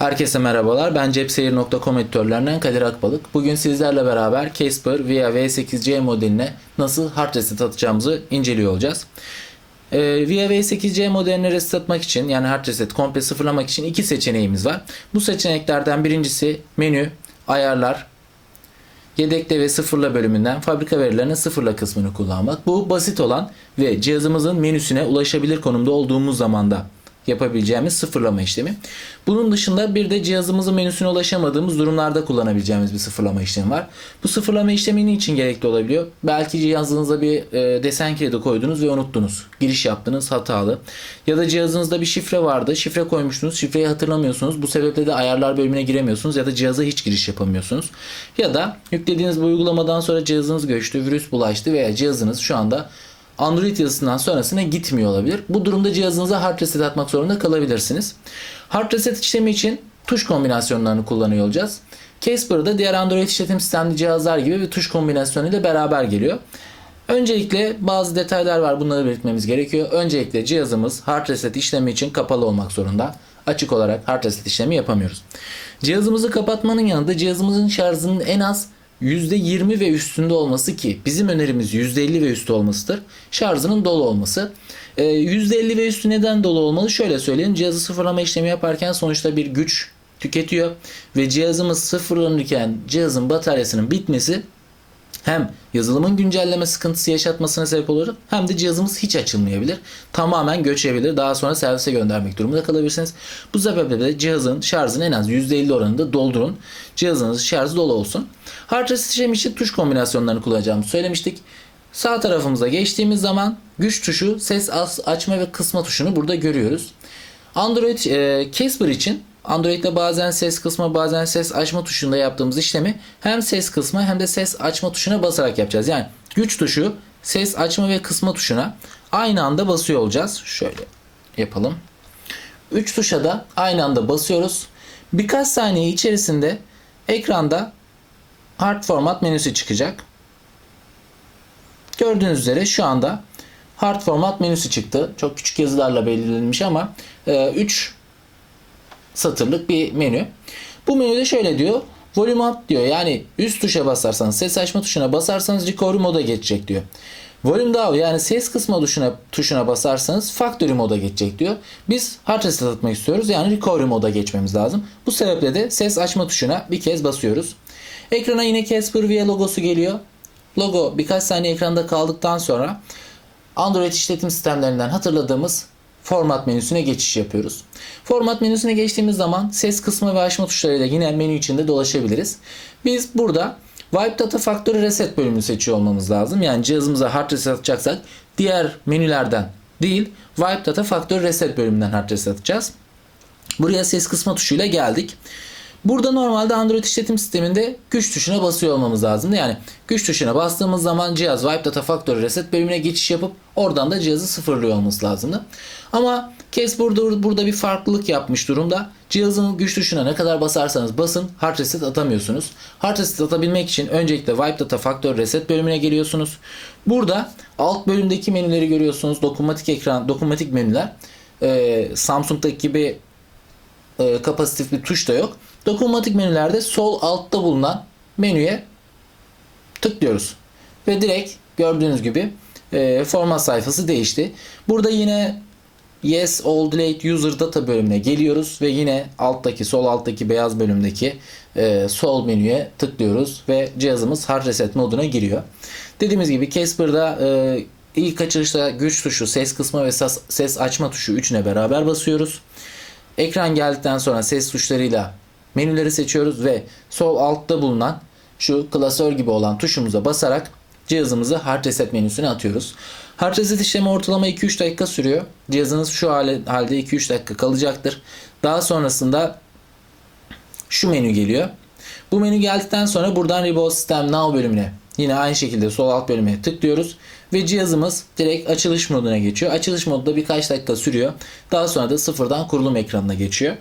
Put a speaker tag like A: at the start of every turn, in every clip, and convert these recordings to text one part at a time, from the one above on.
A: Herkese merhabalar. Ben cepseyir.com editörlerinden Kadir Akbalık. Bugün sizlerle beraber Casper VIA V8C modeline nasıl hard reset atacağımızı inceliyor olacağız. Ee, VIA V8C modelini reset atmak için yani hard reset komple sıfırlamak için iki seçeneğimiz var. Bu seçeneklerden birincisi menü, ayarlar, yedekle ve sıfırla bölümünden fabrika verilerinin sıfırla kısmını kullanmak. Bu basit olan ve cihazımızın menüsüne ulaşabilir konumda olduğumuz zamanda yapabileceğimiz sıfırlama işlemi. Bunun dışında bir de cihazımızın menüsüne ulaşamadığımız durumlarda kullanabileceğimiz bir sıfırlama işlemi var. Bu sıfırlama işlemi niçin gerekli olabiliyor? Belki cihazınıza bir e, desen kilidi koydunuz ve unuttunuz. Giriş yaptınız hatalı. Ya da cihazınızda bir şifre vardı. Şifre koymuştunuz. Şifreyi hatırlamıyorsunuz. Bu sebeple de ayarlar bölümüne giremiyorsunuz ya da cihaza hiç giriş yapamıyorsunuz. Ya da yüklediğiniz bu uygulamadan sonra cihazınız göçtü, virüs bulaştı veya cihazınız şu anda Android yazısından sonrasına gitmiyor olabilir. Bu durumda cihazınıza hard reset atmak zorunda kalabilirsiniz. Hard reset işlemi için tuş kombinasyonlarını kullanıyor olacağız. Casper'da diğer Android işletim sistemli cihazlar gibi bir tuş kombinasyonu ile beraber geliyor. Öncelikle bazı detaylar var bunları belirtmemiz gerekiyor. Öncelikle cihazımız hard reset işlemi için kapalı olmak zorunda. Açık olarak hard reset işlemi yapamıyoruz. Cihazımızı kapatmanın yanında cihazımızın şarjının en az %20 ve üstünde olması ki bizim önerimiz %50 ve üstü olmasıdır. Şarjının dolu olması. Ee, %50 ve üstü neden dolu olmalı? Şöyle söyleyeyim. Cihazı sıfırlama işlemi yaparken sonuçta bir güç tüketiyor ve cihazımız sıfırlanırken cihazın bataryasının bitmesi hem yazılımın güncelleme sıkıntısı yaşatmasına sebep olur hem de cihazımız hiç açılmayabilir. Tamamen göçebilir. Daha sonra servise göndermek durumunda kalabilirsiniz. Bu sebeple de cihazın şarjını en az %50 oranında doldurun. Cihazınız şarjı dolu olsun. Hard reset işlemi için tuş kombinasyonlarını kullanacağımızı söylemiştik. Sağ tarafımıza geçtiğimiz zaman güç tuşu, ses açma ve kısma tuşunu burada görüyoruz. Android e, Casper için Android'de bazen ses kısma bazen ses açma tuşunda yaptığımız işlemi hem ses kısma hem de ses açma tuşuna basarak yapacağız. Yani güç tuşu, ses açma ve kısma tuşuna aynı anda basıyor olacağız. Şöyle yapalım. 3 tuşa da aynı anda basıyoruz. Birkaç saniye içerisinde ekranda hard format menüsü çıkacak. Gördüğünüz üzere şu anda hard format menüsü çıktı. Çok küçük yazılarla belirlenmiş ama 3 satırlık bir menü. Bu menüde şöyle diyor. Volume up diyor. Yani üst tuşa basarsanız, ses açma tuşuna basarsanız recovery moda geçecek diyor. Volume down yani ses kısma tuşuna, tuşuna basarsanız factory moda geçecek diyor. Biz hard reset atmak istiyoruz. Yani recovery moda geçmemiz lazım. Bu sebeple de ses açma tuşuna bir kez basıyoruz. Ekrana yine Casper VIA logosu geliyor. Logo birkaç saniye ekranda kaldıktan sonra Android işletim sistemlerinden hatırladığımız format menüsüne geçiş yapıyoruz. Format menüsüne geçtiğimiz zaman ses kısmı ve açma tuşlarıyla yine menü içinde dolaşabiliriz. Biz burada Wipe Data Factory Reset bölümünü seçiyor olmamız lazım. Yani cihazımıza hard reset atacaksak diğer menülerden değil Wipe Data Factory Reset bölümünden hard reset atacağız. Buraya ses kısma tuşuyla geldik. Burada normalde Android işletim sisteminde güç tuşuna basıyor olmamız lazım. Yani güç tuşuna bastığımız zaman cihaz Wipe Data Factory Reset bölümüne geçiş yapıp oradan da cihazı sıfırlıyor olması lazımdı. Ama Case burada, burada bir farklılık yapmış durumda. Cihazın güç tuşuna ne kadar basarsanız basın hard reset atamıyorsunuz. Hard reset atabilmek için öncelikle Wipe Data Factory Reset bölümüne geliyorsunuz. Burada alt bölümdeki menüleri görüyorsunuz. Dokunmatik ekran, dokunmatik menüler. Ee, Samsung'daki gibi e, kapasitif bir tuş da yok. Dokunmatik menülerde sol altta bulunan menüye tıklıyoruz. Ve direkt gördüğünüz gibi e, format sayfası değişti. Burada yine Yes All Delayed User Data bölümüne geliyoruz ve yine alttaki sol alttaki beyaz bölümdeki e, sol menüye tıklıyoruz ve cihazımız hard reset moduna giriyor. Dediğimiz gibi Casper'da e, ilk açılışta güç tuşu, ses kısma ve ses açma tuşu üçüne beraber basıyoruz. Ekran geldikten sonra ses tuşlarıyla menüleri seçiyoruz ve sol altta bulunan şu klasör gibi olan tuşumuza basarak cihazımızı hard reset menüsüne atıyoruz. Hard reset işlemi ortalama 2-3 dakika sürüyor. Cihazınız şu halde 2-3 dakika kalacaktır. Daha sonrasında şu menü geliyor. Bu menü geldikten sonra buradan Reboot System Now bölümüne yine aynı şekilde sol alt bölüme tıklıyoruz. Ve cihazımız direkt açılış moduna geçiyor. Açılış modu da birkaç dakika sürüyor. Daha sonra da sıfırdan kurulum ekranına geçiyor.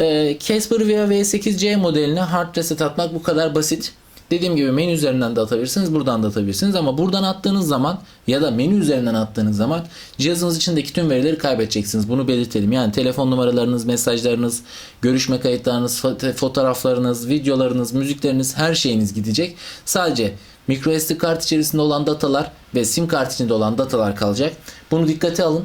A: Ee, Casper VIA V8C modeline hard reset atmak bu kadar basit. Dediğim gibi menü üzerinden de atabilirsiniz, buradan da atabilirsiniz ama buradan attığınız zaman ya da menü üzerinden attığınız zaman cihazınız içindeki tüm verileri kaybedeceksiniz. Bunu belirtelim. Yani telefon numaralarınız, mesajlarınız, görüşme kayıtlarınız, fo- fotoğraflarınız, videolarınız, müzikleriniz her şeyiniz gidecek. Sadece microSD kart içerisinde olan datalar ve sim kart içinde olan datalar kalacak. Bunu dikkate alın.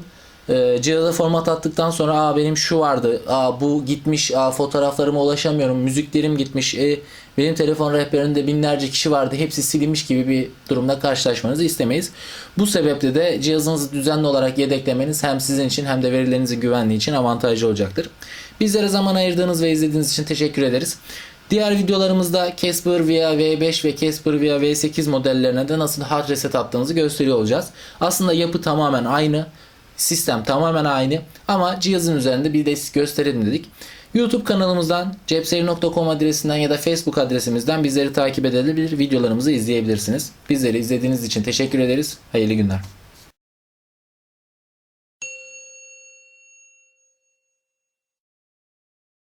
A: Ee, cihaza format attıktan sonra aa benim şu vardı, aa bu gitmiş, aa fotoğraflarıma ulaşamıyorum, müziklerim gitmiş, e, benim telefon rehberinde binlerce kişi vardı, hepsi silinmiş gibi bir durumda karşılaşmanızı istemeyiz. Bu sebeple de cihazınızı düzenli olarak yedeklemeniz hem sizin için hem de verilerinizin güvenliği için avantajlı olacaktır. Bizlere zaman ayırdığınız ve izlediğiniz için teşekkür ederiz. Diğer videolarımızda Casper VIA V5 ve Casper VIA V8 modellerine de nasıl hard reset attığımızı gösteriyor olacağız. Aslında yapı tamamen aynı. Sistem tamamen aynı ama cihazın üzerinde bir de gösterelim dedik. YouTube kanalımızdan cepseri.com adresinden ya da Facebook adresimizden bizleri takip edebilir, videolarımızı izleyebilirsiniz. Bizleri izlediğiniz için teşekkür ederiz. Hayırlı günler.